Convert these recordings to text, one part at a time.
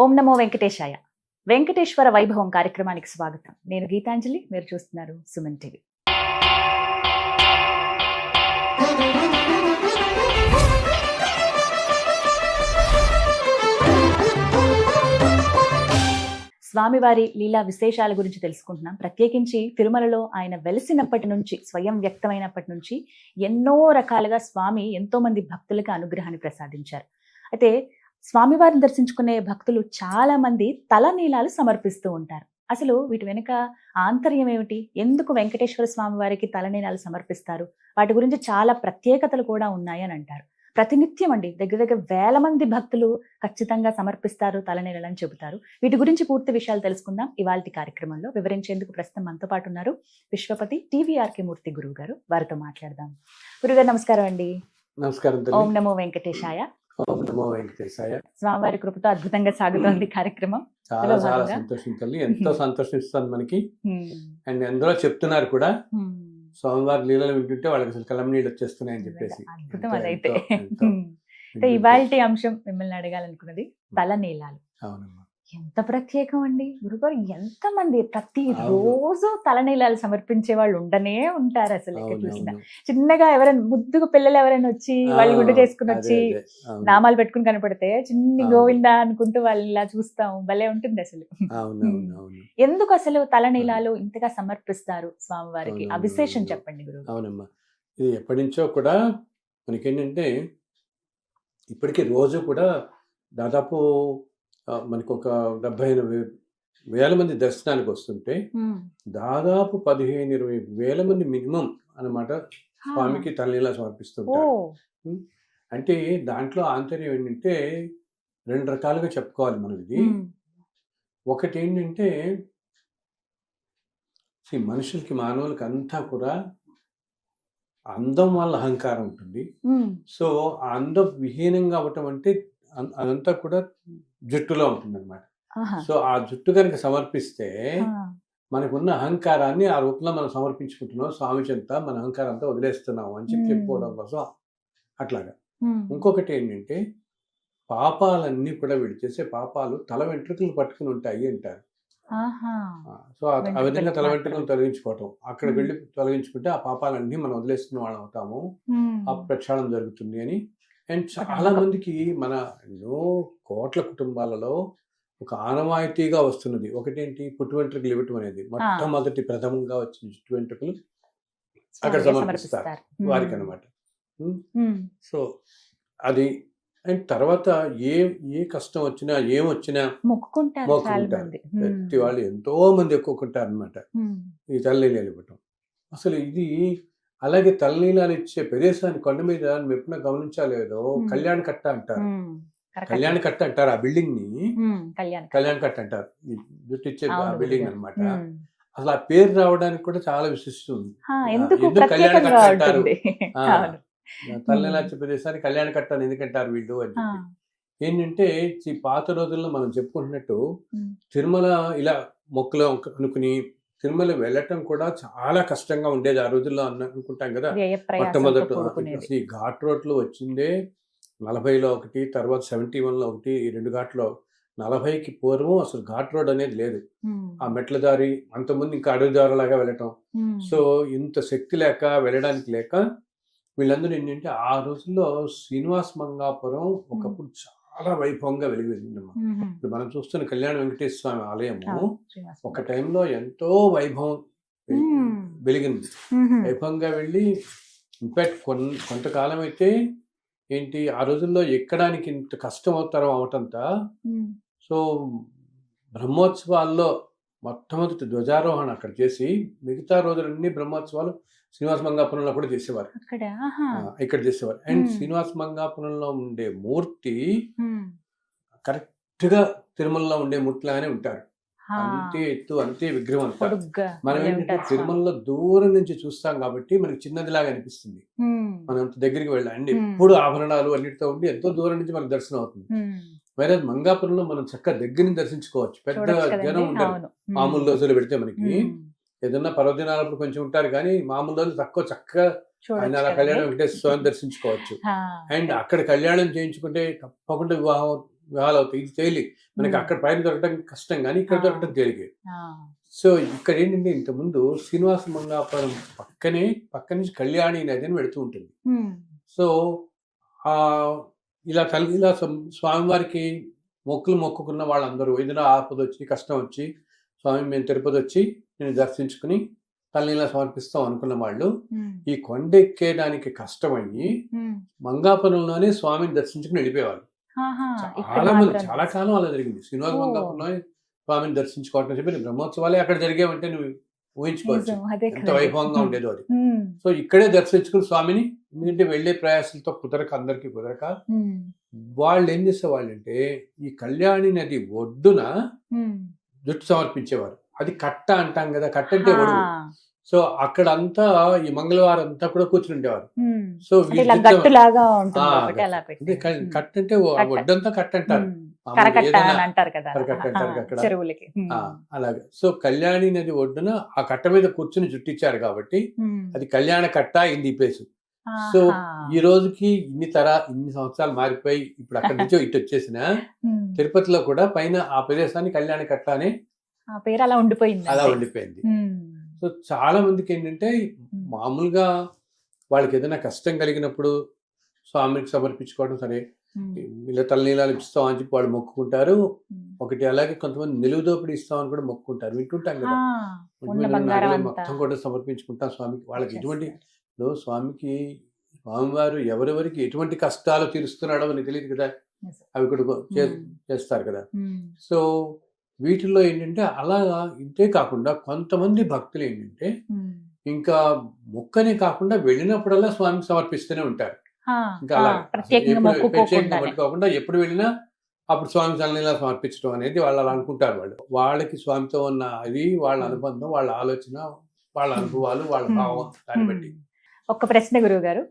ఓం నమో వెంకటేశాయ. వెంకటేశ్వర వైభవం కార్యక్రమానికి స్వాగతం. నేను గీతాంజలి మీరు చూస్తున్నారు సుమన్ టీవీ. స్వామివారి లీలా విశేషాల గురించి తెలుసుకుంటున్నాం. ప్రత్యేకించి తిరుమలలో ఆయన వెలిసినప్పటి నుంచి స్వయం వ్యక్తమైనప్పటి నుంచి ఎన్నో రకాలుగా స్వామి ఎంతో మంది భక్తులకు అనుగ్రహాన్ని ప్రసాదించారు. అయితే స్వామివారిని దర్శించుకునే భక్తులు చాలా మంది తలనీలాలు సమర్పిస్తూ ఉంటారు. అసలు వీటి వెనుక ఆంతర్యం ఏమిటి? ఎందుకు వెంకటేశ్వర స్వామి వారికి తలనీలాలు సమర్పిస్తారు? వాటి గురించి చాలా ప్రత్యేకతలు కూడా ఉన్నాయి అని అంటారు. ప్రతినిత్యం అండి దగ్గర దగ్గర వేల మంది భక్తులు ఖచ్చితంగా సమర్పిస్తారు తలనీలాలు అని చెబుతారు. వీటి గురించి పూర్తి విషయాలు తెలుసుకుందాం. ఇవాళ కార్యక్రమంలో వివరించేందుకు ప్రస్తుతం మనతో పాటు ఉన్నారు విశ్వపతి టీవీఆర్కే మూర్తి గురువు గారు. వారితో మాట్లాడదాం. గురుగారు నమస్కారం అండి. నమస్కారం ఓం నమో వెంకటేశాయ. ఓం నమో వెంకటేశాయ. స్వామివారి కృపతో అద్భుతంగా సాగుతోంది కార్యక్రమం. చాలా చాలా. సంతోషం తల్లి. ఎంతో సంతోషిస్తుంది మనకి. అండ్ అందులో చెప్తున్నారు కూడా. స్వామివారి లీలలు వింటుంటే వాళ్ళకి అసలు కలం నీళ్ళు వచ్చేస్తున్నాయని చెప్పేసి. అద్భుతం అదైతే. ఇవాళ అంశం మిమ్మల్ని అడగాలనుకున్నది తల నీలాలు అవునమ్మా. ఎంత ప్రత్యేకం అండి? గురుగారు ఎంత మంది ప్రతి రోజు తలనీలాలు సమర్పించే వాళ్ళు ఉండనే ఉంటారు అసలు ఎక్కడ చూసినా. చిన్నగా ఎవరైనా ముద్దుగా పిల్లలు ఎవరైనా వచ్చి వాళ్ళు గుడ్డు చేసుకుని వచ్చి. నామాలు పెట్టుకుని కనపడితే చిన్ని. గోవిందా అనుకుంటూ వాళ్ళని ఇలా చూస్తాం. భలే ఉంటుంది అసలు. ఎందుకు అసలు తలనీలాలు ఇంతగా సమర్పిస్తారు స్వామివారికి? ఆ అవునవును, విశేషం అవును. చెప్పండి గురువు అవునమ్మా. ఇది ఎప్పటి నుంచో కూడా మనకేంటంటే ఇప్పటికీ రోజు కూడా దాదాపు మనకు ఒక డెబ్బై ఎనభై వేల మంది దర్శనానికి వస్తుంటే దాదాపు పదిహేను ఇరవై వేల మంది మినిమం అన్నమాట స్వామికి తల్లిలా సమర్పిస్తుంటారు అంటే దాంట్లో ఆంతర్యం ఏంటంటే రెండు రకాలుగా చెప్పుకోవాలి మనం ఇది ఒకటి ఏంటంటే మనుషులకి మానవులకి అంతా కూడా అందం వల్ల అహంకారం ఉంటుంది. సో ఆ అందం విహీనంగా అవ్వటం అంటే అదంతా కూడా జుట్టులో ఉంటుంది అనమాట ఆహా, సో ఆ జుట్టు కనుక సమర్పిస్తే మనకున్న అహంకారాన్ని ఆ రూపంలో మనం సమర్పించుకుంటున్నాం. స్వామి చెంత మన అహంకారం అంతా వదిలేస్తున్నాం అని చెప్పి. చెప్పుకోవడం కోసం అట్లాగా. ఇంకొకటి ఏంటంటే పాపాలన్నీ కూడా వీడు చేసే పాపాలు తల వెంట్రుకలు పట్టుకుని ఉంటాయి అంటారు. సో ఆ- విధంగా తల. వెంట్రుకలు తొలగించుకోవటం. అక్కడ. వెళ్ళి తొలగించుకుంటే ఆ పాపాలన్నీ మనం వదిలేస్తున్న వాళ్ళం అవుతాము. ఆ ప్రక్షాళన జరుగుతుంది అని అండ్ చాలా. మందికి మన ఎన్నో కోట్ల కుటుంబాలలో ఒక ఆనవాయితీగా వస్తున్నది. ఒకటేంటి? పుట్టు వెంట్రుకలు ఇవ్వటం అనేది. మొట్టమొదటి ప్రథమంగా వచ్చిన చుట్టు వెంట్రుకలు అక్కడ సమర్పిస్తారు. వారికి అనమాట సో అది అండ్ తర్వాత ఏ ఏ కష్టం వచ్చినా ఏం వచ్చినా మొక్కుకుంటారు ప్రతి వాళ్ళు ఎంతో మంది ఎక్కుకుంటారు అనమాట ఈ తలనీలాలు ఇవ్వటం అసలు ఇది అలాగే తలనీలాలు ఇచ్చే ప్రదేశాన్ని కొండ మీద నువ్వు ఎప్పుడైనా గమనించాలేదో. కళ్యాణ కట్ట అంటారు. కళ్యాణ కట్ట అంటారు ఆ బిల్డింగ్ని కళ్యాణ్ కట్ట. అంటారు. జుట్టు ఇచ్చే బిల్డింగ్. అనమాట. అసలు ఆ పేరు రావడానికి కూడా చాలా ఆ, ఎందుకు కళ్యాణ కట్ట అంటారు? ఉంటుంది? ఆ, అవును. తలనీలా ఇచ్చే ప్రదేశాన్ని కళ్యాణ కట్ట అని ఎందుకంటారు వీళ్ళు అని చెప్పి. ఏంటంటే ఈ పాత రోజుల్లో మనం చెప్పుకుంటున్నట్టు తిరుమల ఇలా మొక్కులు అనుకుని తిరుమల వెళ్ళటం కూడా చాలా కష్టంగా ఉండేది ఆ రోజుల్లో అన్న అనుకుంటాం కదా. మొట్టమొదట అసలు ఈ ఘాట్ రోడ్లో వచ్చిందే నలభైలో ఒకటి తర్వాత సెవెంటీ వన్లో ఒకటి ఈ రెండు ఘాట్లో నలభైకి పూర్వం అసలు ఘాట్ రోడ్ అనేది లేదు. ఆ మెట్ల దారి అంతకుముందు ఇంకా అడవి దారిలాగా వెళ్ళటం. సో ఇంత శక్తి లేక వెళ్ళడానికి లేక వీళ్ళందరూ ఏంటంటే ఆ రోజుల్లో శ్రీనివాస్ మంగాపురం ఒకప్పుడు చాలా వైభవంగా వెలిగిందమ్మా ఉమ్, ఇప్పుడు మనం చూస్తున్న కళ్యాణ వెంకటేశ్వర స్వామి ఆలయము ఒక టైంలో ఎంతో వైభవం. వెలిగింది. వైభవంగా వెళ్ళి ఇన్ఫాక్ట్ కొన్ కొంతకాలం అయితే ఏంటి ఆ రోజుల్లో ఎక్కడానికి ఇంత కష్టం అవుతారో అవటంతా సో బ్రహ్మోత్సవాల్లో మొట్టమొదటి ధ్వజారోహణ అక్కడ చేసి మిగతా రోజులన్నీ బ్రహ్మోత్సవాలు శ్రీనివాస మంగాపురంలో కూడా చేసేవారు. ఇక్కడ చేసేవారు. అండ్. శ్రీనివాస మంగాపురంలో ఉండే మూర్తి కరెక్ట్గా తిరుమలలో ఉండే మూర్తిలాగానే ఉంటారు. అంతే ఎత్తు అంతే విగ్రహం పొడుగ్గా మనం ఏంటంటే. తిరుమలలో దూరం నుంచి చూస్తాం కాబట్టి మనకి చిన్నదిలాగా అనిపిస్తుంది. ఉమ్, మనం అంత దగ్గరికి వెళ్ళాలి అండ్. ఎప్పుడు ఆభరణాలు అన్నిటితో ఉండి ఎంతో దూరం నుంచి మనకు దర్శనం అవుతుంది. వేరే మంగాపురంలో మనం చక్కగా దగ్గర నుంచి దర్శించుకోవచ్చు. పెద్ద జనం ఉమ్, మామూలు రోజులు పెడితే మనకి. ఏదన్నా పర్వదినాలప్పుడు కొంచెం ఉంటారు కానీ మామూలు రోజులు తక్కువ చక్కగా ఆయన అలా. కళ్యాణం వెంకటేశ్వర స్వామి దర్శించుకోవచ్చు. అండ్ అక్కడ కళ్యాణం చేయించుకుంటే తప్పకుండా వివాహం వివాహాలు అవుతాయి. ఇది తేలి. మనకి. అక్కడ పైన దొరకడం కష్టం కానీ ఇక్కడ. దొరకడం తేలికే. ఆ, సో ఇక్కడ ఏంటంటే ఇంతకుముందు శ్రీనివాస మంగాపురం పక్కనే పక్క నుంచి కళ్యాణి నది అని వెళుతూ ఉంటుంది. సో ఆ ఇలా తల్లి ఇలా స్వ- స్వామివారికి మొక్కులు మొక్కుకున్న వాళ్ళందరూ ఏదైనా ఆపద వచ్చి కష్టం వచ్చి స్వామి మేము తిరుపతి వచ్చి నేను దర్శించుకుని తల్లిలా సమర్పిస్తాం అనుకున్న వాళ్ళు ఈ కొండ ఎక్కేయడానికి కష్టమయ్యి. మంగాపురంలోనే స్వామిని దర్శించుకుని వెళ్ళిపోయేవాళ్ళు చాలా మంది. చాలా కాలం అలా జరిగింది శ్రీనివాస. మంగాపురంలో స్వామిని దర్శించుకోవటం చెప్పి బ్రహ్మోత్సవాలే అక్కడ జరిగేవంటే నువ్వు ఊహించుకోవచ్చు. ఎంత. వైభవంగా ఉండేదో అది. సో ఇక్కడే దర్శించుకుని స్వామిని ఎందుకంటే వెళ్ళే ప్రయాసంతో కుదరక అందరికీ కుదరక వాళ్ళు ఏం చేసేవాళ్ళు అంటే ఈ కళ్యాణి నది ఒడ్డున. జుట్టు సమర్పించేవారు. అది కట్ట అంటాం కదా కట్ట అంటే ఒడుగు సో అక్కడ అంతా ఈ మంగళవారం అంతా కూడా కూర్చుని ఉండేవారు. సో కట్ట అంటే. ఒడ్డంతా కట్ట అంటారు. కరకట్ట ఏదైనా- అని అంటారు కదా కరకట్ట అంటారు ఆ, అక్కడ. చెరువులకి ఉమ్, ఆ, అలాగే సో కళ్యాణి నది ఒడ్డున ఆ కట్ట మీద కూర్చుని జుట్టిచ్చారు కాబట్టి. అది కళ్యాణ కట్ట ఇంది ప్లేస్ సో. ఈ రోజుకి ఇన్ని తర ఇన్ని సంవత్సరాలు మారిపోయి ఇప్పుడు అక్కడి నుంచో ఇటు వచ్చేసిన. తిరుపతిలో కూడా పైన ఆ ప్రదేశాన్ని కళ్యాణ కట్ట అని పేరు అలా ఉండిపోయింది అలా. ఉండిపోయింది సో చాలా మందికి ఏంటంటే. మామూలుగా వాళ్ళకి ఏదైనా కష్టం కలిగినప్పుడు స్వామికి సమర్పించుకోవడం సరే ఇలా తలనీలాలు ఇస్తాం అని చెప్పి వాళ్ళు మొక్కుకుంటారు. ఒకటి అలాగే కొంతమంది నిలువు దోపిడి ఇస్తామని కూడా మొక్కుకుంటారు. వింటుంటాం కదా. మొత్తం కూడా సమర్పించుకుంటాం స్వామికి. వాళ్ళకి ఎటువంటి స్వామికి స్వామివారు ఎవరెవరికి ఎటువంటి కష్టాలు తీరుస్తున్నాడో అని తెలియదు కదా. అవి కూడా చేస్తారు కదా. సో వీటిల్లో ఏంటంటే అలాగా ఇంతే కాకుండా కొంతమంది భక్తులు ఏంటంటే. ఇంకా మొక్కనే కాకుండా వెళ్ళినప్పుడల్లా స్వామికి సమర్పిస్తూనే ఉంటారు. ఇంకా ఆ, అలా ప్రత్యేకంగా ఎప్పుడు- వెళ్ళినా అప్పుడు స్వామి చల్లనీలా సమర్పించడం అనేది వాళ్ళు అలా అనుకుంటారు వాళ్ళు వాళ్ళకి స్వామితో ఉన్న అది వాళ్ళ అనుబంధం వాళ్ళ ఆలోచన వాళ్ళ అనుభవాలు వాళ్ళ. భావం దాన్ని బట్టి ఒక ప్రశ్న గురువు గారు.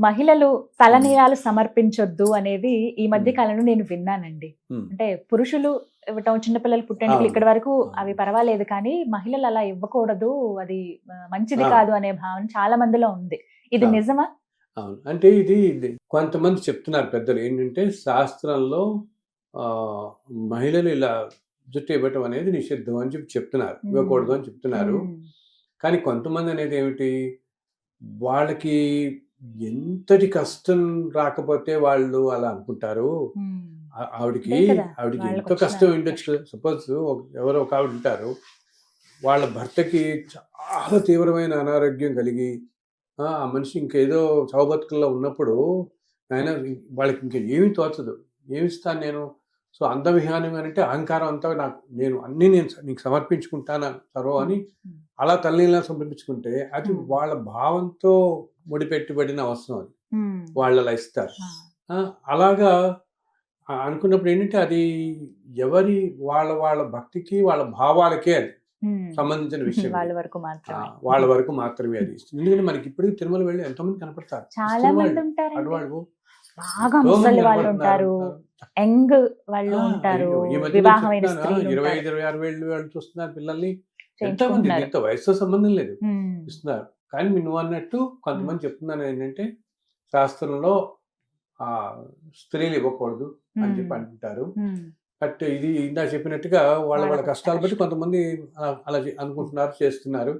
మహిళలు తలనీలాలు సమర్పించొద్దు అనేది ఈ మధ్య కాలంలో నేను విన్నానండి. అంటే పురుషులు ఇవ్వటం చిన్నపిల్లలు అవును. ఇక్కడ వరకు. అవి పర్వాలేదు కానీ మహిళలు అలా ఇవ్వకూడదు అది మంచిది. కాదు అనే భావన చాలా మందిలో ఉంది ఇది. నిజమా అవును. అంటే ఇది కొంతమంది చెప్తున్నారు పెద్దలు ఏంటంటే శాస్త్రంలో ఆ, మహిళలు ఇలా జుట్టు ఇవ్వటం అనేది నిషిద్ధం అని చెప్పి చెప్తున్నారు. ఇవ్వకూడదు అని చెప్తున్నారు. కానీ కొంతమంది అనేది ఏమిటి వాళ్ళకి ఎంతటి కష్టం రాకపోతే వాళ్ళు అలా అనుకుంటారు. ఆవిడకి ఆవిడకి ఎంతో కష్టం ఉండొచ్చు. సపోజ్ ఎవరో ఒక ఆవిడ ఉంటారు. వాళ్ళ భర్తకి చాలా తీవ్రమైన అనారోగ్యం కలిగి ఆ మనిషి ఇంకేదో చౌబతుకుల్లో ఉన్నప్పుడు ఆయన వాళ్ళకి ఇంకా ఏమీ తోచదు. ఏమి ఇస్తాను నేను? సో అందవిహానం అంటే అహంకారం అంతా నాకు నేను అన్నీ నేను నీకు సమర్పించుకుంటాను? సర్వం అని అలా తల్లిలా సమర్పించుకుంటే అది. వాళ్ళ భావంతో ముడిపెట్టుబడిన అవసరం అది. వాళ్ళు ఆ, ఆ, అలాగా అనుకున్నప్పుడు ఏంటంటే అది ఎవరి వాళ్ళ వాళ్ళ భక్తికి వాళ్ళ భావాలకే అది. సంబంధించిన విషయం వాళ్ళ. వరకు మాత్రమే. వాళ్ళ వరకు మాత్రమే అది ఎందుకంటే మనకి ఇప్పటికీ తిరుమల వెళ్ళి ఎంతో మంది కనపడతారు. చాలా మంది ఉంటారు ఆడవాళ్ళు బాగా ఎంతో ముసలి వాళ్ళు. ఉంటారు. యంగ్ వాళ్ళు ఉంటారు. వివాహమైన ఇరవై. ఐదు ఇరవై ఆరు వేళ్ళు వాళ్ళు చూస్తున్నారు పిల్లల్ని. ఎంతో మంది చేయించుకుంటున్నారు. దీంతో వయసుతో సంబంధం లేదు. ఇస్తున్నారు కానీ నువ్వు అన్నట్టు కొంతమంది చెప్తున్నాను ఏంటంటే శాస్త్రంలో ఆ స్త్రీలు ఇవ్వకూడదు అని చెప్పి అంటుంటారు. బట్ ఇది ఇందా చెప్పినట్టుగా వాళ్ళ వాళ్ళ వాళ్ళ కష్టాలు బట్టి కొంతమంది అలా అనుకుంటున్నారు చేస్తున్నారు.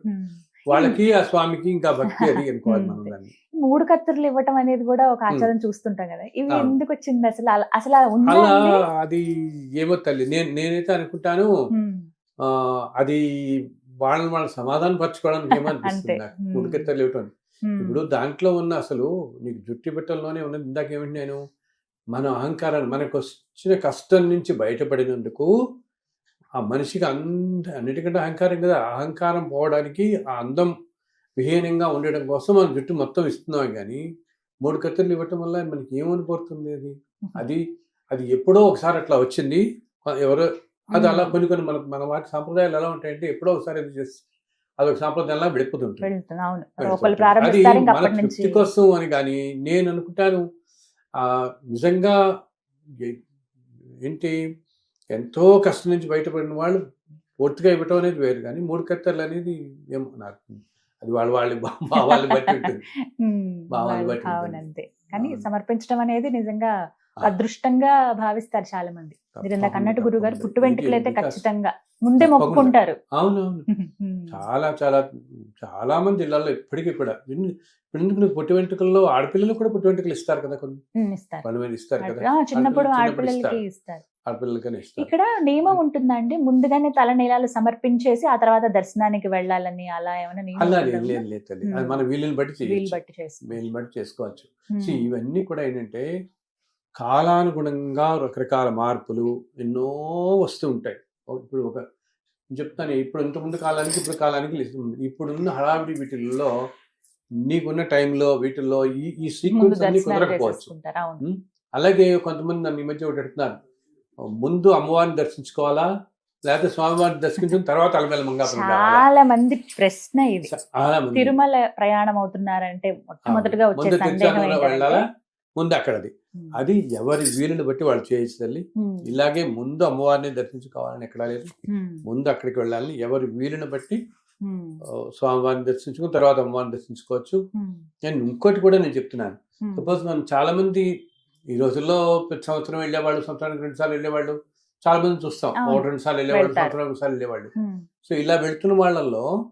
వాళ్ళకి ఆ స్వామికి ఇంకా భక్తి అది అనుకోవాలి మనం. దాన్ని మూడు కత్తులు ఇవ్వటం అనేది కూడా ఒక ఆచారం చూస్తుంటాం కదా ఇవి. ఎందుకు వచ్చింది అసలు అసలు అలా? అది ఏమో తల్లి నేను నేనైతే అనుకుంటాను అది వాళ్ళని వాళ్ళని సమాధానం పరచుకోవడానికి ఏమో అంతే. అనిపిస్తుంది నాకు ఉమ్. ఉడికెత్తలు ఇవ్వటం ఇప్పుడు దాంట్లో ఉన్న అసలు నీకు జుట్టి పెట్టల్లోనే ఉన్నది ఇందాక ఏమిటి నేను మన అహంకారాన్ని మనకు వచ్చిన కష్టం నుంచి బయటపడినందుకు ఆ మనిషికి అంద అన్నిటికంటే అహంకారం కదా. అహంకారం పోవడానికి ఆ అందం విహీనంగా ఉండడం కోసం మన జుట్టు మొత్తం ఇస్తున్నాం కానీ మూడు కత్తులు ఇవ్వటం వల్ల మనకి ఏమనిపోతుంది అది? అది అది ఎప్పుడో ఒకసారి అట్లా వచ్చింది. ఎవరో అది అలా కొన్ని కొన్ని మన మన వాటి సాంప్రదాయాలు ఎలా ఉంటాయంటే ఎప్పుడో ఒకసారి అది చేసి అదొక సాంప్రదాయంలా విడిపోతుంటుంది. ఒకళ్ళు అది మన తృప్తి కోసం అని కానీ నేను అనుకుంటాను నిజంగా ఏంటి? ఎంతో కష్టం నుంచి బయటపడిన వాళ్ళు పూర్తిగా ఇవ్వటం అనేది వేరు కానీ మూడు కత్తర్లు అనేది ఏమో నాకు అది వాళ్ళ వాళ్ళ భావాలు బట్టి ఉంటుంది. భావాలు బట్టి కానీ. సమర్పించడం అనేది నిజంగా అదృష్టంగా భావిస్తారు చాలా మంది మీరు ఇందాక అన్నట్టు గురువు గారు. పుట్టు వెంట్రుకలు అయితే ఖచ్చితంగా ముందే. మొక్కుకుంటారు. అవునవును ఉమ్. చాలా చాలా చాలా మంది ఇళ్ళలో ఇప్పటికీ కూడా ఎందుకు పుట్టి వెంట్రుకల్లో ఆడపిల్లలు కూడా పుట్టి వెంట్రుకలు ఇస్తారు కదా కొన్ని? ఇస్తారు. కదా? చిన్నప్పుడు ఆడపిల్లలకి ఇస్తారు. ఇస్తారు. ఆడపిల్లలకనే ఇస్తారు. ఇక్కడ నియమం ఉంటుందండి ముందుగానే తల నీలాలు సమర్పించేసి ఆ తర్వాత దర్శనానికి వెళ్ళాలని అలా ఏమైనా అలా? లేదు లేదు అది. మన వీలుని బట్టి వీలు బట్టి చేసుకోవచ్చు. ఇవన్నీ కూడా ఏంటంటే కాలానుగుణంగా రకరకాల మార్పులు ఎన్నో వస్తూ ఉంటాయి. ఇప్పుడు ఒక చెప్తాను ఇప్పుడు ఇంతకుముందు కాలానికి ఇప్పుడు కాలానికి. ఇప్పుడున్న హడావిడి వీటిల్లో నీకున్న టైంలో వీటిల్లో ఈ ఈ సీక్వెన్స్ అన్ని కుదరకపోవచ్చు. అలాగే కొంతమంది నన్ను ఈ మధ్య ఒకటి అడుగుతున్నారు. ముందు అమ్మవారిని దర్శించుకోవాలా? లేకపోతే స్వామివారిని దర్శించిన తర్వాత అలమేల మంగాపురం చాలా మంది ప్రశ్న ఇది తిరుమల ప్రయాణం అవుతున్నారంటే మొట్టమొదటిగా వచ్చే సందేహం వెళ్ళాలా? ముందు అక్కడది. అది ఎవరి వీలుని బట్టి వాళ్ళు చేయొచ్చు తల్లి. ఇలాగే ముందు అమ్మవారిని దర్శించుకోవాలని ఎక్కడా లేదు. ముందు అక్కడికి వెళ్ళాలని ఎవరి వీలుని బట్టి స్వామివారిని దర్శించుకుని తర్వాత అమ్మవారిని దర్శించుకోవచ్చు. నేను ఇంకోటి కూడా నేను చెప్తున్నాను. సపోజ్ మనం చాలా మంది ఈ రోజుల్లో ప్రతి సంవత్సరం వెళ్ళేవాళ్ళు సంవత్సరానికి రెండు సార్లు వెళ్ళేవాళ్ళు. చాలా మంది చూస్తాం. ఒకటి రెండు సార్లు వెళ్ళేవాళ్ళు. సంవత్సరానికి ఒకసారి వెళ్ళేవాళ్ళు. సో ఇలా వెళ్తున్న వాళ్ళల్లో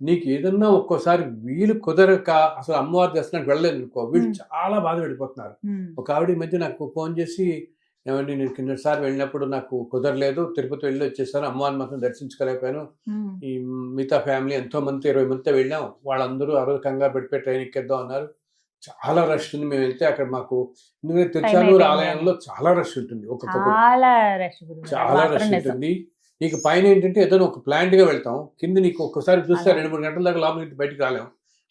నీకు ఏదన్నా ఒక్కోసారి వీలు కుదరక అసలు అమ్మవారి దర్శనానికి వెళ్ళలేదు అనుకో వీళ్ళు. చాలా బాధపడిపోతున్నారు ఉమ్, ఒక ఆవిడ మధ్య నాకు ఫోన్ చేసి ఏమండి నేను కిందసారి వెళ్ళినప్పుడు నాకు కుదరలేదు తిరుపతి వెళ్ళి వచ్చేసాను అమ్మవారిని మాత్రం దర్శించుకోలేకపోయాను. ఈ మిగతా ఫ్యామిలీ ఎంతో మంది ఇరవై మందితో వెళ్ళాం. వాళ్ళందరూ ఆ రోజు కంగారు పడిపోయి ట్రైన్ ఎక్కేద్దాం అన్నారు. చాలా రష్ ఉంది. మేము వెళ్తే అక్కడ మాకు ఎందుకంటే తిరుచానూరు. ఆలయంలో చాలా రష్ ఉంటుంది. ఒక్కొక్క చాలా రష్. ఉంటుంది. నీకు పైన ఏంటంటే ఏదైనా ఒక ప్లాంట్గా వెళ్తాం. కింద నీకు ఒక్కసారి చూస్తే. రెండు మూడు గంటల దాకా లోపలికి బయటికి రాలేం.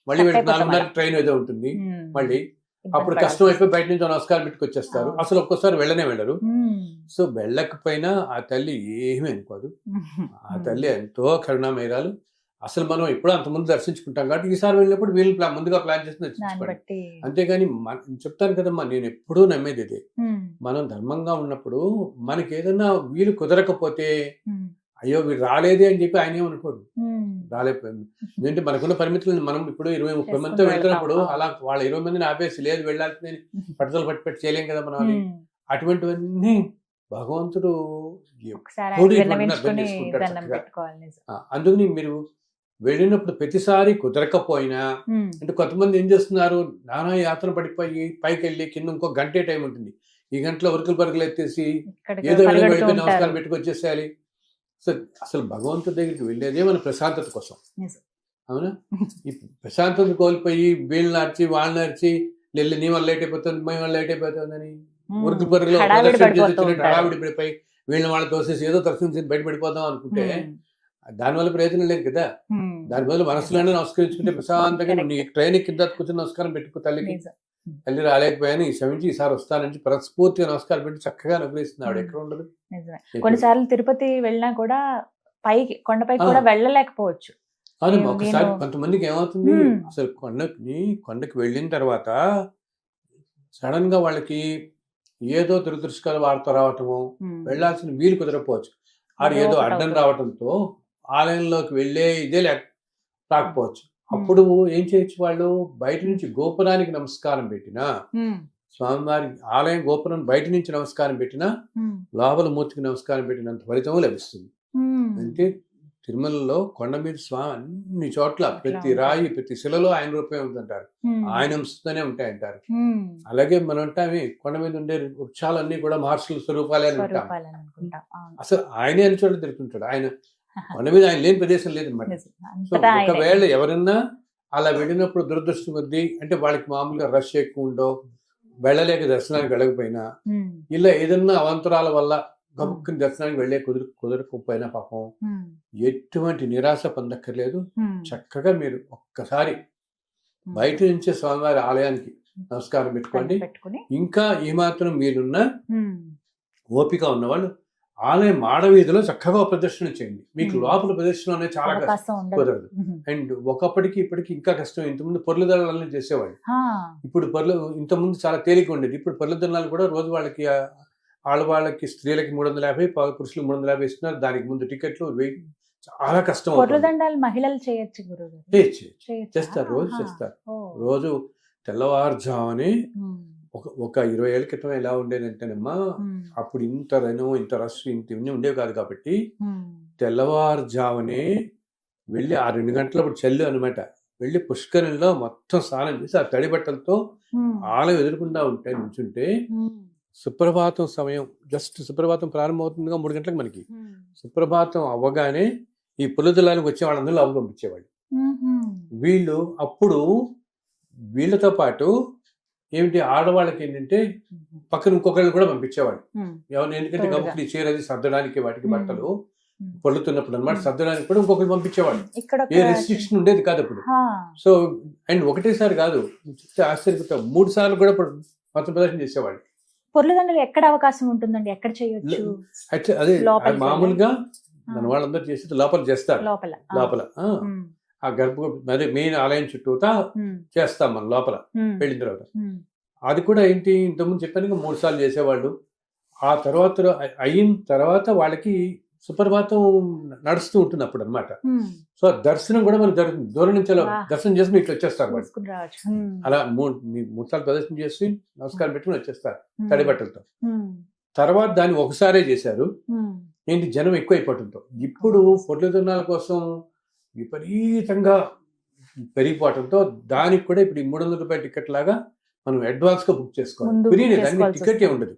మళ్ళీ అయిపోతాం నాలుగున్నర. ట్రైన్ ఏదో ఉంటుంది. మళ్ళీ అప్పుడు కష్టం అయిపోయి బయట నుంచి నమస్కారం పెట్టుకొచ్చేస్తారు. అసలు ఒక్కోసారి వెళ్ళనే వెళ్ళరు. సో వెళ్ళకపోయినా ఆ తల్లి ఏమీ అనుకోదు. ఆ తల్లి ఎంతో కరుణామయరాలు. అసలు మనం ఎప్పుడో అంతమంది దర్శించుకుంటాం కాబట్టి ఈసారి వెళ్ళినప్పుడు వీళ్ళు ప్లా- ముందుగా ప్లాన్ చేసి దర్శించుకోండి. అంతేగాని చెప్తాను కదమ్మా నేను ఎప్పుడూ నమ్మేది ఇదే. మనం ధర్మంగా ఉన్నప్పుడు మనకి ఏదైనా వీలు కుదరకపోతే అయ్యో వీడు రాలేదే అని చెప్పి ఆయన ఏమనుకోడు. రాలేకపోయింది. ఎందుకంటే మనకున్న పరిమితులను మనం ఇప్పుడు ఇరవై ముప్పై మందితో వెళ్తున్నప్పుడు వెళ్తాం. అలా వాళ్ళ ఇరవై మందిని ఆపేసి లేదు వెళ్ళాల్సిందని పట్టుదల పట్టి పెట్టి చేయలేం కదా మనం ఉమ్. అటువంటివన్నీ భగవంతుడు అందుకని మీరు వెళ్ళినప్పుడు ప్రతిసారి కుదరకపోయినా అంటే కొంతమంది ఏం చేస్తున్నారు? నానా యాత్ర పడిపోయి పైకి వెళ్ళి కింద ఇంకో గంటే టైం ఉంటుంది. ఈ గంటలో ఉరుకులు పరుగులు ఎత్తేసి ఏదో వెళ్ళిపోయి నమస్కారం పెట్టుకొచ్చేసేయాలి సో అసలు భగవంతుడి దగ్గరికి వెళ్ళేదే మన ప్రశాంతత కోసం. అవునా? ఈ ప్రశాంతత కోల్పోయి వీళ్ళు నడిచి వాళ్ళు నడిచి వెళ్ళి నీ వల్ల లేట్ అయిపోతుంది మేము వల్ల లేట్ అయిపోతుందని ఉరుకు పరుగులో హడావిడి పడిపోయి వీళ్ళని వాళ్ళు తోసేసి ఏదో దర్శనం చేసి బయట పడిపోదాం అనుకుంటే దానివల్ల ప్రయోజనం లేదు కదా. దాని బదులు మనసులోనే నమస్కరించుకుంటే ప్రశాంతంగా నీ ట్రైన్ కింద కూర్చొని నమస్కారం పెట్టుకో తల్లికి. తల్లి రాలేకపోయాను ఈ క్షమించి ఈసారి వస్తానని మనస్ఫూర్తిగా నమస్కారం పెట్టి చక్కగా ఉమ్. ఎక్కడ ఉండదు కొన్నిసార్లు తిరుపతి వెళ్ళినా కూడా పైకి కొండపైకి ఆ. కూడా వెళ్ళలేకపోవచ్చు. అవును ఒకసారి కొంతమందికి ఏమవుతుంది. అసలు కొండకి కొండకి వెళ్ళిన తర్వాత సడన్గా వాళ్ళకి ఏదో దురదృష్టకర వార్త రావటము వెళ్ళాల్సిన వీలు కుదరకపోవచ్చు. ఆడు ఏదో అడ్డం. రావటంతో ఆలయంలోకి వెళ్ళే ఇదే లేక రాకపోవచ్చు. అప్పుడు ఏం చేయొచ్చు వాళ్ళు? బయట నుంచి గోపురానికి నమస్కారం పెట్టినా స్వామివారి ఆలయం గోపురం బయట నుంచి నమస్కారం పెట్టినా లోపల మూర్తికి నమస్కారం పెట్టినంత ఫలితం లభిస్తుంది. అంటే తిరుమలలో కొండ మీద స్వామి అన్ని చోట్ల ప్రతి. రాయి ప్రతి శిలలో ఆయన రూపమే ఉందంటారు. ఆయన అంశతోనే ఉంటాయంటారు. అలాగే మనం అంటామే కొండ మీద ఉండే వృక్షాలన్నీ కూడా మహర్షుల స్వరూపాలే అని ఉంటాం. అసలు ఆయనే అని చోట తిరుగుతుంటాడు. ఆయన కొండ మీద ఆయన లేని ప్రదేశం లేదన్నమాట. నిజం. సో. ఒకవేళ ఎవరన్నా అలా వెళ్ళినప్పుడు దురదృష్టం కొద్దీ అంటే వాళ్ళకి మామూలుగా రష్ ఎక్కువ ఉండో వెళ్ళలేక దర్శనానికి వెళ్ళకపోయినా ఇలా ఏదన్నా అవంతరాల వల్ల గబుక్కుని దర్శనానికి వెళ్ళే కుదురు కుదరకపోయినా పాపం ఎటువంటి నిరాశ పొందక్కర్లేదు. చక్కగా మీరు ఒక్కసారి. బయట నుంచే స్వామివారి ఆలయానికి నమస్కారం పెట్టుకోండి. ఇంకా ఏమాత్రం మీరున్న ఓపిక ఉన్నవాళ్ళు ఆలయం మాడవీధిలో చక్కగా ప్రదర్శన చేయండి. మీకు. లోపల ప్రదర్శన అనేది చాలా కష్టం. కుదరదు. అండ్ ఒకప్పటికి ఇప్పటికి ఇంకా కష్టం. ఇంతకుముందు పొర్లుదళాలను చేసేవాళ్ళు. ఆ, ఇప్పుడు పర్లు ఇంతకుముందు చాలా తేలిక ఉండేది. ఇప్పుడు పొర్లుదళాలు కూడా రోజు వాళ్ళకి ఆడవాళ్ళకి స్త్రీలకి మూడు వందల యాభై ప- పురుషులకు మూడు వందల యాభై ఇస్తున్నారు. దానికి ముందు టికెట్లు చాలా కష్టం అవుతుంది. పొర్లదండాలు మహిళలు చేయొచ్చు? చేస్తారు. రోజు. చేస్తారు. రోజు తెల్లవారుజాముని ఒక ఒక ఇరవై ఏళ్ళ క్రితం ఎలా ఉండేదంటేనమ్మా అప్పుడు ఇంత రెనో ఇంత రష్ ఇంత ఇవన్నీ ఉండేవి కాదు కాబట్టి తెల్లవారుజామునే వెళ్ళి ఆ రెండు గంటలప్పుడు చల్లు అనమాట వెళ్ళి పుష్కరంలో మొత్తం స్నానం చేసి ఆ తడి బట్టలతో ఆలయం ఎదురుకుండా ఉంటే నుంచుంటే సుప్రభాతం సమయం జస్ట్ సుప్రభాతం ప్రారంభమవుతుందిగా మూడు గంటలకు మనకి. సుప్రభాతం అవ్వగానే ఈ పులిదలానికి వచ్చే వాళ్ళందరూ లోపల పంపించేవాళ్ళు. వీళ్ళు అప్పుడు వీళ్ళతో పాటు ఏమిటి? ఆడవాళ్ళకి ఏంటంటే పక్కన ఇంకొకళ్ళు కూడా పంపించేవాళ్ళు. ఉమ్, ఎవరు ఎందుకంటే తోడుగా. గబుక్కులు ఈ చీర అది సర్దడానికి వాటికి. బట్టలు. పొల్లుతున్నప్పుడు అనమాట. సర్దడానికి కూడా ఇంకొకరు పంపించేవాళ్ళు. ఏ రెస్ట్రిక్షన్ ఉండేది కాదు అప్పుడు. సో అండ్ ఒకటేసారి కాదు చూస్తే ఆశ్చర్యపోతాం మూడు సార్లు కూడా మత ప్రదర్శన చేసేవాళ్ళు. పొర్లదండలు ఎక్కడ అవకాశం ఉంటుందండి? ఎక్కడ చేయొచ్చు? అదే మామూలుగా మన వాళ్ళందరూ చేసేది లోపల చేస్తారు. లోపల. లోపల. ఆ, గర్భ అదే మెయిన్ ఆలయం చుట్టూతా చేస్తాం మనం లోపల వెళ్ళిన తర్వాత. అది కూడా ఏంటి ఇంతకుముందు చెప్పాను మూడు సార్లు చేసేవాళ్ళు. ఆ తర్వాత అయిన తర్వాత వాళ్ళకి సుప్రభాతం నడుస్తూ ఉంటుంది అప్పుడు అనమాట సో దర్శనం కూడా మనకు జరుగుతుంది. దూరం నుంచి. దర్శనం చేసుకుని ఇట్లా వచ్చేస్తారు వాళ్ళు. అలా మూడు సార్లు ప్రదర్శన చేసి నమస్కారం పెట్టుకుని వచ్చేస్తారు ఉమ్, తడి బట్టలతో. ఉమ్, తర్వాత దాన్ని ఒకసారే చేశారు. ఏంటి జనం ఎక్కువైపోవటంతో. ఇప్పుడు పొట్ల దున్నాల కోసం విపరీతంగా పెరిగిపోవటంతో దానికి కూడా ఇప్పుడు ఈ మూడు వందల రూపాయల టికెట్ లాగా మనం అడ్వాన్స్గా బుక్ చేసుకోవాలి. ఫ్రీనే దానికి టికెట్ వస్తుంది. ఉండదు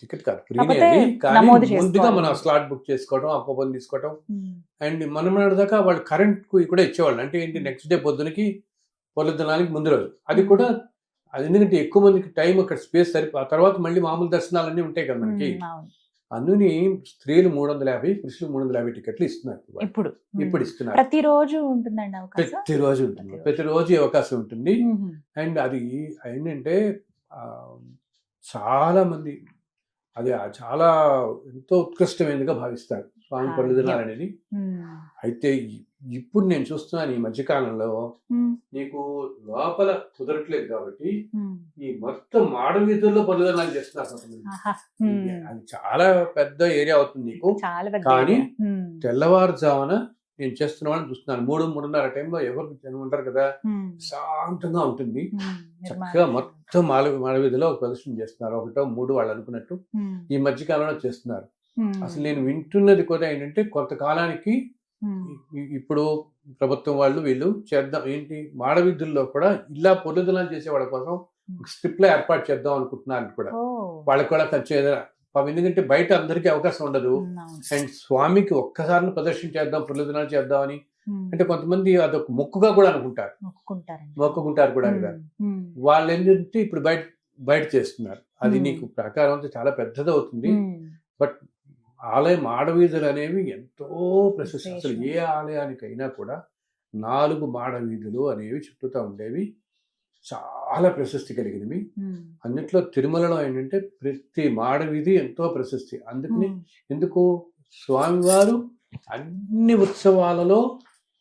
టికెట్ కాదు ఫ్రీనే అది. కానీ ముందుగా. మనం స్లాట్ బుక్ చేసుకోవడం ఆ కూపన్ తీసుకోవడం అండ్ మనం దాకా వాళ్ళు కరెంట్కు కూడా ఇచ్చేవాళ్ళు. అంటే ఏంటి నెక్స్ట్ డే పొద్దునకి పొద్దు దినానికి ముందు రోజు. అది కూడా అది ఎందుకంటే ఎక్కువ మందికి టైం అక్కడ స్పేస్ సరిపో ఆ తర్వాత మళ్ళీ మామూలు దర్శనాలు అన్నీ ఉంటాయి కదా మనకి. అందుని స్త్రీలు మూడు వందల యాభై పురుషులు మూడు వందల యాభై టికెట్లు ఇస్తున్నారు ఇప్పుడు. ఇప్పుడు ఇస్తున్నారు. ప్రతిరోజు ఉంటుందండి ప్రతిరోజు ఉంటుంది. ప్రతిరోజు. అవకాశం ఉంటుంది. అండ్ అది ఏంటంటే చాలా మంది అది చాలా ఎంతో ఉత్కృష్టమైనదిగా భావిస్తారు. స్వామి అనేది అయితే ఇప్పుడు నేను చూస్తున్నాను ఈ మధ్యకాలంలో నీకు లోపల కుదరట్లేదు కాబట్టి ఈ మొత్తం మాడ వీధుల్లో పలుదనాలు చేస్తున్నారు. అది చాలా పెద్ద ఏరియా అవుతుంది నీకు. కానీ తెల్లవారుజామున నేను చేస్తున్న వాళ్ళని చూస్తున్నాను. మూడు మూడున్నర టైంలో ఎవరు ఉంటారు కదా? శాంతంగా ఉంటుంది. చక్కగా. మొత్తం మాల మాడవీధిలో ఒక ప్రదర్శన చేస్తున్నారు. ఒకటో మూడు వాళ్ళు అనుకున్నట్టు ఈ మధ్య కాలంలో చేస్తున్నారు. అసలు నేను వింటున్నది కూడా ఏంటంటే కొంతకాలానికి ఇప్పుడు ప్రభుత్వం వాళ్ళు వీళ్ళు చేద్దాం ఏంటి మాడవీధుల్లో కూడా ఇలా పొరుదనాలు చేసే వాళ్ళ కోసం స్ట్రిప్లో ఏర్పాటు చేద్దాం అనుకుంటున్నారు కూడా. వాళ్ళకి కూడా ఖర్చు ఏదైనా పాపం ఎందుకంటే బయట అందరికీ అవకాశం ఉండదు. అండ్ స్వామికి ఒక్కసారి ప్రదర్శన చేద్దాం పొరుదనాలు చేద్దామని ఉమ్, అంటే కొంతమంది అదొక మొక్కుగా కూడా అనుకుంటారు. మొక్కుకుంటారు కూడా వాళ్ళు ఏంటంటే ఇప్పుడు బయట బయట చేస్తున్నారు. అది. నీకు ప్రకారం చాలా పెద్దది అవుతుంది ఉమ్, ఆలయం మాడవీధులు అనేవి ఎంతో ప్రశస్తి. అసలు ఏ. ఆలయానికైనా కూడా నాలుగు మాడవీధులు అనేవి చుట్టూతా ఉండేవి. చాలా ప్రశస్తి కలిగినవి. అన్నిట్లో తిరుమలలో ఏంటంటే ప్రతి మాడవీధి ఎంతో ప్రశస్తి. అందుకని ఎందుకు? స్వామివారు అన్ని ఉత్సవాలలో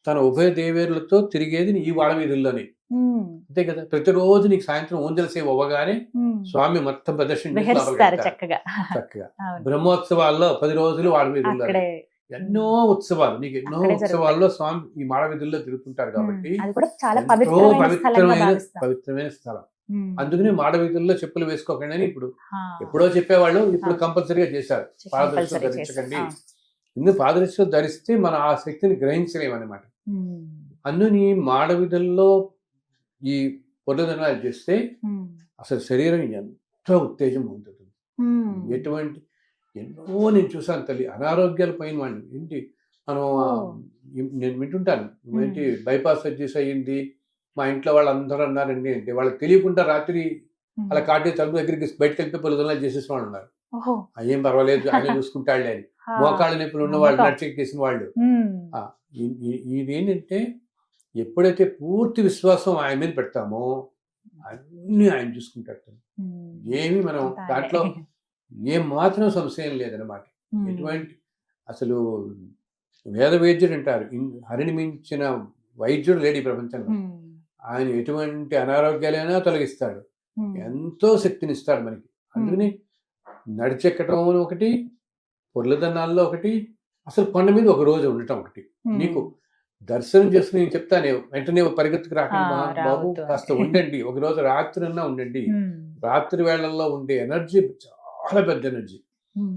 తన ఉభయ దేవేరులతో తిరిగేది ఈ వాడవీధుల్లోనే ఉమ్, అంతే కదా? ప్రతిరోజు నీకు సాయంత్రం ఊంజల సేవ అవ్వగానే. స్వామి మొత్తం ప్రదర్శన. చక్కగా. బ్రహ్మోత్సవాల్లో పది రోజులు వాడవీధుల్లో అక్కడే ఎన్నో ఉత్సవాలు. నీకు ఎన్నో. ఉత్సవాల్లో స్వామి ఈ మాడవీధుల్లో తిరుగుతుంటారు కాబట్టి పవిత్రమైన పవిత్రమైన స్థలం. అందుకనే మాడవీధుల్లో చెప్పులు వేసుకోకండి అని ఇప్పుడు ఎప్పుడో చెప్పేవాళ్ళు ఇప్పుడు. కంపల్సరీగా చేశారు. compulsory ధరించకండి. ఎందుకు పాదరక్షలు ధరిస్తే మనం ఆ శక్తిని గ్రహించలేమన్నమాట. ఉమ్, అందుని మాడవీధుల్లో ఈ పొద్దుదనాలు చేస్తే ఉమ్, అసలు శరీరం ఎంతో ఉత్తేజం ఉంటుంది ఉమ్, ఎటువంటి ఎన్నో నేను చూసాను తల్లి అనారోగ్యాల పైన వాడిని. ఏంటి? మనం నేను వింటుంటాను. ఏంటి? బైపాస్ సర్జరీస్ అయ్యింది మా ఇంట్లో వాళ్ళందరూ అన్నారండి అంటే వాళ్ళకి తెలియకుండా రాత్రి. అలా కాటి తలుపు దగ్గరికి బయటకు వెళ్తే పొలిదలా చేసేసిన వాళ్ళు ఉన్నారు. ఓహో. "ఆ, ఏం పర్వాలేదు ఆయన చూసుకుంటాడులే అని. మోకాళ్ళ నొప్పులు ఉన్న వాళ్ళు నమ్మకం. నడిచెక్కేసిన వాళ్ళు. ఇది ఏంటంటే ఎప్పుడైతే పూర్తి విశ్వాసం ఆయన మీద పెడతామో అన్ని ఆయన చూసుకుంటాడు ఏమి మనం దాంట్లో. ఏం మాత్రం సంశయం లేదనమాట ఎటువంటి అసలు వేద వైద్యుడు అంటారు హరిని మించిన వైద్యుడు లేడు ఈ ప్రపంచంలో. ఆయన ఎటువంటి అనారోగ్యాలైనా తొలగిస్తాడు. ఎంతో శక్తినిస్తాడు మనకి. అందుకని నడిచెక్కటం ఒకటి పొర్లదన్నాల్లో ఒకటి అసలు కొండ మీద ఒక రోజు ఉండటం ఒకటి. నీకు దర్శనం చేసుకుని నేను చెప్తానే వెంటనే పరిగెత్తుకు రాకండి బాబు. కాస్త ఉండండి. ఒక రోజు రాత్రి అన్నా ఉండండి రాత్రి వేళల్లో ఉండే ఎనర్జీ చాలా పెద్ద ఎనర్జీ.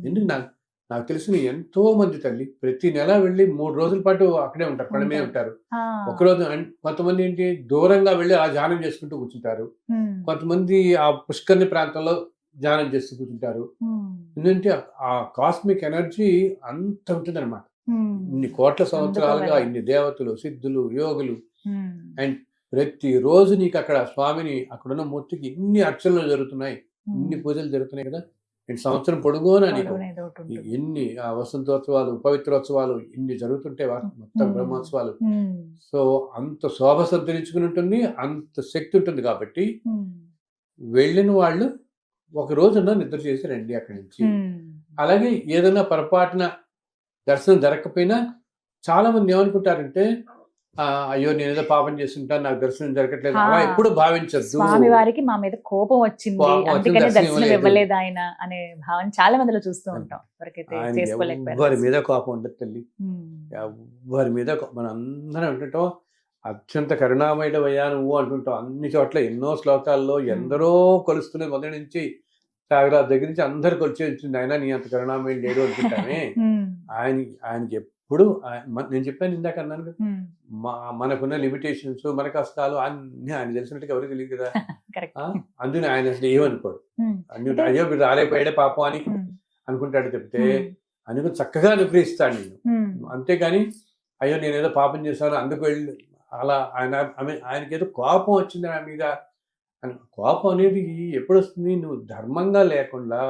ఎందుకు నాకు నాకు తెలిసిన ఎంతో మంది తల్లి ప్రతి నెల వెళ్ళి మూడు రోజుల పాటు అక్కడే ఉంటారు కొండ మీద ఉంటారు. ఒకరోజు కొంతమంది ఏంటి దూరంగా వెళ్ళి ఆ ధ్యానం చేసుకుంటూ కూర్చుంటారు. కొంతమంది ఆ పుష్కర్ని ప్రాంతంలో ధ్యానం చేస్తూ కూర్చుంటారు. ఎందుకంటే ఆ కాస్మిక్ ఎనర్జీ అంత ఉంటుంది అనమాట ఉమ్, ఇన్ని కోట్ల సంవత్సరాలుగా. ఇన్ని దేవతలు సిద్ధులు యోగులు అండ్ ప్రతి రోజు నీకు అక్కడ స్వామిని అక్కడున్న మూర్తికి ఇన్ని అర్చనలు జరుగుతున్నాయి. ఇన్ని. పూజలు జరుగుతున్నాయి కదా. అండ్ సంవత్సరం పొడుగునా నీకు. ఎన్ని ఆ వసంతోత్సవాలు పవిత్రోత్సవాలు ఇన్ని జరుగుతుంటే మొత్తం. బ్రహ్మోత్సవాలు. సో అంత శోభ సంతరించుకుని ఉంటుంది అంత శక్తి ఉంటుంది కాబట్టి వెళ్ళిన వాళ్ళు ఒక రోజున నిద్ర చేసి రండి అక్కడి నుంచి. అలాగే ఏదైనా పొరపాటున దర్శనం జరగకపోయినా చాలా మంది ఏమనుకుంటారంటే "ఆ, అయ్యో నేను ఏదో పాపం చేస్తుంటాను నాకు దర్శనం జరగట్లేదు అలా. ఎప్పుడు భావించద్దు. స్వామి వారికి మా మీద కోపం వచ్చింది. అందుకని దర్శనం ఇవ్వలేదు. ఆయన అనే భావన చాలా మందిలో చూస్తూ ఉంటాం. ఎవరి మీద కోపం ఉండదు తల్లి. ఎవరి మీద మనం అందరం అంటుంటాం అత్యంత కరుణామయుడవయ్యా నువ్వు అంటుంటాం అన్ని చోట్ల ఎన్నో శ్లోకాల్లో ఎందరో కొలుస్తున్న మొదటి నుంచి త్యాగరాజు దగ్గర నుంచి అందరు కొలిచి వచ్చింది ఆయన నీ అంత కరుణామయుడు లేడు అనుకుంటామే ఉమ్, ఆయన ఆయనకి ఎప్పుడు నేను చెప్పాను ఇందాక అన్నాను కదా, మా మనకున్న లిమిటేషన్స్ మన కష్టాలు అన్ని ఆయన తెలిసినట్టుగా ఎవరికి తెలియదు కదా? అందుకని ఆయన అసలు ఏమనుకోడు. అన్ని అయ్యో మీరు రాలేపోయాడే పాపం అని అనుకుంటాడు చెప్తే అనుకుని చక్కగా అనుగ్రహిస్తాడు నేను అంతేగాని అయ్యో నేను ఏదో పాపం చేశాను అందుకు వెళ్ళి అలా ఆయన ఆమె ఆయనకి ఏదో కోపం వచ్చింది నా మీద కోపం అనేది ఎప్పుడు వస్తుంది నువ్వు ధర్మంగా లేకుండా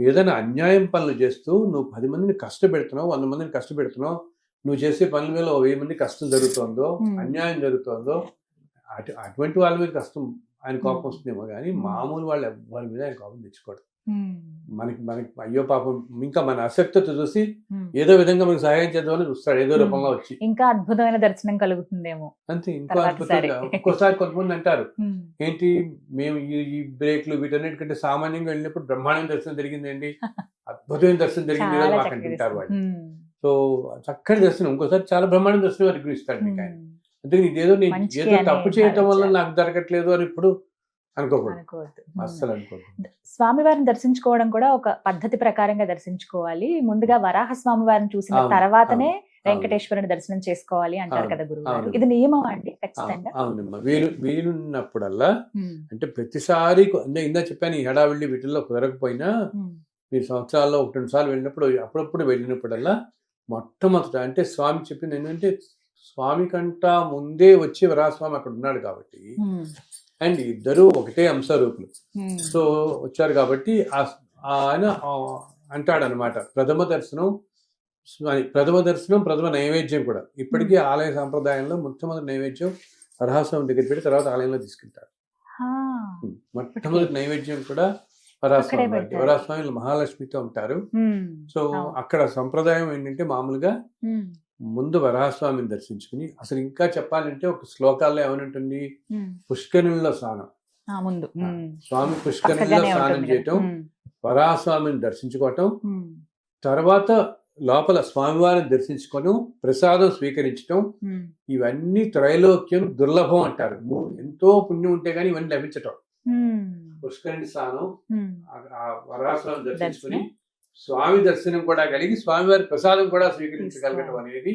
ఏదైనా అన్యాయం పనులు చేస్తూ నువ్వు పది మందిని కష్టపెడుతున్నావు వంద మందిని కష్టపెడుతున్నావు నువ్వు చేసే పనుల మీద వెయ్యి మంది కష్టం జరుగుతుందో. అన్యాయం జరుగుతుందో అటు అటువంటి వాళ్ళ మీద కష్టం ఆయన కోపం. వస్తుందేమో కానీ. మామూలు వాళ్ళు ఎవరి మీద ఆయన కోపం తెచ్చుకోడు మనకి మనకి అయ్యో పాపం ఇంకా మన అసక్తత చూసి. ఏదో విధంగా మనకు సహాయం చేద్దామని చూస్తాడు ఏదో. రూపంలో వచ్చి ఇంకా అద్భుతమైన దర్శనం కలుగుతుందేమో అంతే ఇంకో అద్భుతంగా. ఒక్కోసారి కొంతమంది అంటారు ఏంటి మేము ఈ బ్రేక్లు వీటన్నిటికంటే సామాన్యంగా వెళ్ళినప్పుడు బ్రహ్మాండం దర్శనం జరిగిందండి అద్భుతమైన దర్శనం జరిగింది మాకు అంటుంటారు వాళ్ళు సో చక్కటి దర్శనం ఇంకోసారి చాలా బ్రహ్మాండం దర్శనం వారికి ఇస్తాడు మీకు ఆయన అందుకని ఇదేదో నేను ఏదో తప్పు చేయటం వల్ల. నాకు జరగట్లేదు అని ఇప్పుడు స్వామివారిని దర్శించుకోవడం కూడా ఒక పద్ధతి ప్రకారంగా దర్శించుకోవాలి. ముందుగా వరాహ స్వామి వారిని చూసిన తర్వాతనే. వెంకటేశ్వరుని దర్శనం చేసుకోవాలి అంటారు కదా అవును. ఇది నియమం అండి ఖచ్చితంగా. అవునమ్మా. వీలు వీలున్నప్పుడల్లా అంటే ప్రతిసారి ఇందా- చెప్పాను ఈ హడావిడి వీటిల్లో కుదరకపోయినా మీరు సంవత్సరాల్లో ఒకటి రెండు సార్లు వెళ్ళినప్పుడు అప్పుడప్పుడు వెళ్ళినప్పుడల్లా మొట్టమొదట అంటే స్వామి చెప్పింది ఏంటంటే స్వామి కంట ముందే వచ్చి వరాస్వామి అక్కడ ఉన్నాడు కాబట్టి అండ్ ఇద్దరు ఒకటే అంశరూపులు. ఉమ్, సో వచ్చారు కాబట్టి ఆయన అంటాడు అనమాట ప్రథమ దర్శనం ప్రథమ దర్శనం ప్రథమ నైవేద్యం కూడా. ఇప్పటికీ ఆలయ సాంప్రదాయంలో మొట్టమొదటి నైవేద్యం వరహాస్వామి దగ్గర పెట్టి తర్వాత ఆలయంలో తీసుకెళ్తారు మొట్టమొదటి నైవేద్యం కూడా వరాస్వామి. వరాస్వామి మహాలక్ష్మితో ఉంటారు. Um, so. అక్కడ సంప్రదాయం ఏంటంటే మామూలుగా ముందు వరాహస్వామిని దర్శించుకుని అసలు ఇంకా చెప్పాలంటే ఒక శ్లోకాల్లో ఏమనుంటుంది? ఉమ్, పుష్కరిణిలో స్నానం. ముందు. స్వామి పుష్కరిణిలో పక్కగానే స్నానం చేయటం వరాహస్వామిని దర్శించుకోవటం తర్వాత లోపల స్వామివారిని దర్శించుకోవడం ప్రసాదం స్వీకరించడం ఉమ్, ఇవన్నీ త్రైలోక్యం దుర్లభం అంటారు. ఎంతో పుణ్యం ఉంటే కానీ ఇవన్నీ లభించటం. పుష్కరిణి స్నానం ఆ- వరాహస్వామిని దర్శించుకుని. స్వామి దర్శనం కూడా కలిగి స్వామివారి ప్రసాదం కూడా స్వీకరించగలగటం అనేది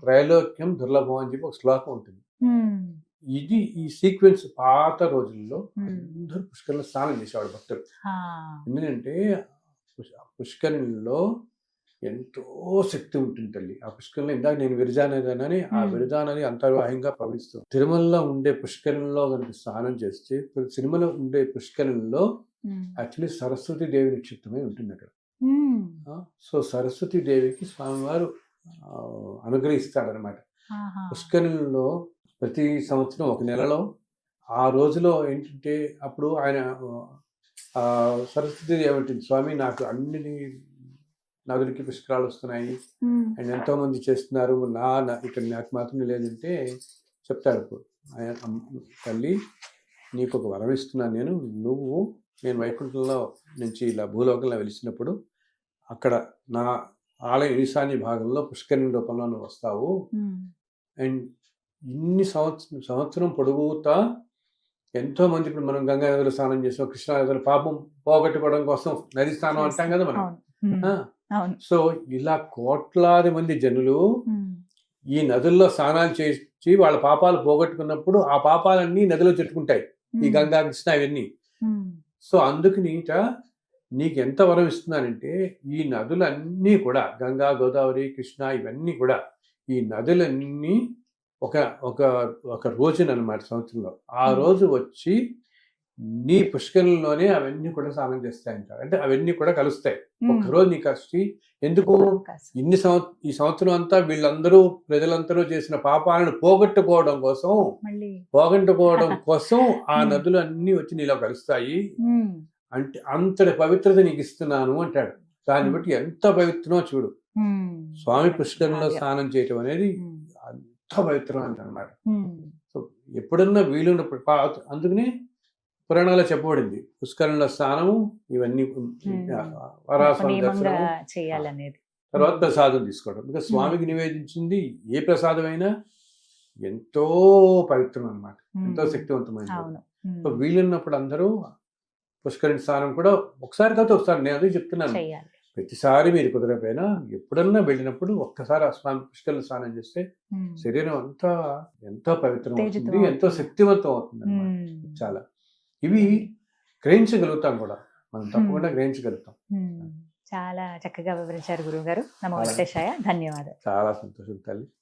త్రైలోక్యం దుర్లభం అని చెప్పి ఒక శ్లోకం ఉంటుంది. ఇది ఈ సీక్వెన్స్ పాత రోజుల్లో. అందరూ పుష్కరంలో స్నానం చేసేవాడు భక్తులు. ఎందుకంటే పుష్కరిణిలో ఎంతో శక్తి ఉంటుంది తల్లి. ఆ పుష్కరంలో ఇందాక నేను విరజానదని ఆ. విరజానది అంతర్వాహంగా ప్రవహిస్తుంది తిరుమలలో ఉండే పుష్కరంలో కనుక స్నానం చేస్తే తిరుమల ఉండే పుష్కరంలో యాక్చువల్లీ సరస్వతి దేవి నిక్షిప్తమై ఉంటుంది అక్కడ. సో సరస్వతి దేవికి స్వామివారు అనుగ్రహిస్తాడనమాట ఆహా, పుష్కరిణిలో ప్రతి సంవత్సరం ఒక నెలలో ఆ రోజులో ఏంటంటే అప్పుడు ఆయన సరస్వతి దేవి ఏమంటుంది స్వామి నాకు అన్ని నదులకి పుష్కరాలు వస్తున్నాయి. అండ్ ఎంతో మంది చేస్తున్నారు. నా ఇక్కడ నాకు మాత్రం లేదంటే చెప్తాడు. ఆయన తల్లి నీకు ఒక వరం ఇస్తున్నాను నేను. నువ్వు నేను వైకుంఠంలో నుంచి ఇలా భూలోకంలో వెలిసినప్పుడు అక్కడ నా ఆలయ ఈశాన్య భాగంలో పుష్కరిణి రూపంలో నువ్వు వస్తావు. అండ్ ఇన్ని సంవత్సరం సంవత్సరం పొడుగుతా ఎంతో మంది ఇప్పుడు మనం గంగా నదిలో స్నానం చేసాం కృష్ణా నదిలో పాపం పోగొట్టుకోవడం కోసం నది స్నానం అంటాం కదా మనం. సో ఇలా కోట్లాది మంది జనులు ఈ నదుల్లో స్నానాలు చేసి వాళ్ళ పాపాలు పోగొట్టుకున్నప్పుడు ఆ పాపాలన్నీ నదిలో చుట్టుకుంటాయి. ఈ గంగా కృష్ణ ఇవన్నీ. సో అందుకు నీట నీకు ఎంత వరం ఇస్తున్నానంటే ఈ నదులన్నీ కూడా గంగా గోదావరి కృష్ణ ఇవన్నీ కూడా ఈ నదులన్నీ ఒక ఒక ఒక రోజున అనమాట సంవత్సరంలో ఆ. రోజు వచ్చి నీ పుష్కరంలోనే అవన్నీ కూడా స్నానం చేస్తాయి అంటారు అంటే అవన్నీ కూడా కలుస్తాయి. ఉమ్, ఒక రోజు నీకు వచ్చి ఎందుకు. ఇన్ని ఈ సంవత్సరం అంతా వీళ్ళందరూ ప్రజలందరూ చేసిన పాపాలను పోగొట్టుకోవడం కోసం పోగొట్టుకోవడం కోసం ఆ. నదులు అన్నీ వచ్చి నీలో కలుస్తాయి. అంటే అంతటి పవిత్రత నీకు ఇస్తున్నాను అంటాడు. దాన్ని. బట్టి ఎంత పవిత్రమో చూడు. స్వామి పుష్కరంలో. స్నానం చేయటం అనేది అంత పవిత్రమైనది అనమాట ఉమ్, సో ఎప్పుడన్నా వీలున్నప్పుడు అందుకనే పురాణాల్లో చెప్పబడింది. పుష్కరంలో స్నానము ఇవన్నీ చేయాలనేది. తర్వాత ప్రసాదం తీసుకోవడం. ఇంకా స్వామికి నివేదించింది ఏ ప్రసాదమైనా ఎంతో పవిత్రం అన్నమాట ఎంతో సో వీలున్నప్పుడు అందరూ పుష్కరిణి స్నానం కూడా ఒకసారి కాదు ఒకసారి. నేను అదే చెప్తున్నాను. ప్రతిసారి మీరు కుదరపోయినా ఎప్పుడన్నా వెళ్ళినప్పుడు ఒక్కసారి ఆ స్నానం పుష్కరిణి స్నానం చేస్తే శరీరం అంతా ఎంతో పవిత్రం అవుతుంది ఎంతో. శక్తివంతం అవుతుంది చాలా. ఇవి గ్రహించగలుగుతాం కూడా. మనం తప్పకుండా గ్రహించగలుగుతాం. ఉమ్, చాలా చక్కగా వివరించారు గురువు గారు నమో చాలా. వెంకటేశాయ. ధన్యవాదాలు. చాలా సంతోషం తల్లి.